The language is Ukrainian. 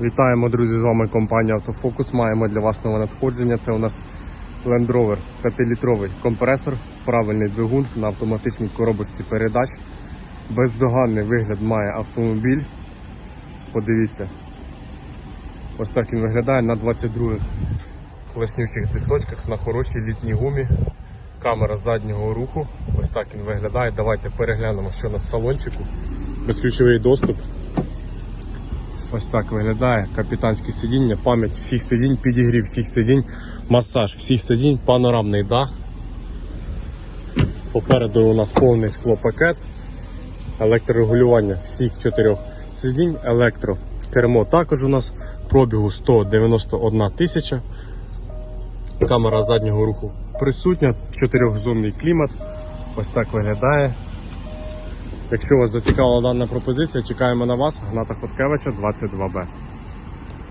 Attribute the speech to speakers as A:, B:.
A: Вітаємо, друзі! З вами компанія Автофокус. Маємо для вас нове надходження. Це у нас Land Rover 5-літровий компресор, правильний двигун на автоматичній коробочці передач. Бездоганний вигляд має автомобіль. Подивіться. Ось так він виглядає на 22 класнючих дисочках на хорошій літній гумі. Камера заднього руху. Ось так він виглядає. Давайте переглянемо, що на салончику. Безключовий доступ. Ось так виглядає капітанське сидіння, пам'ять всіх сидінь, підігрів всіх сидінь, масаж всіх сидінь, панорамний дах. Попереду у нас повний склопакет, електрорегулювання всіх чотирьох сидінь, електрокермо також у нас пробігу 191 тисяча. Камера заднього руху присутня, чотирьохзонний клімат. Ось так виглядає. Якщо вас зацікавила дана пропозиція, чекаємо на вас. Гната Хоткевича, 22Б.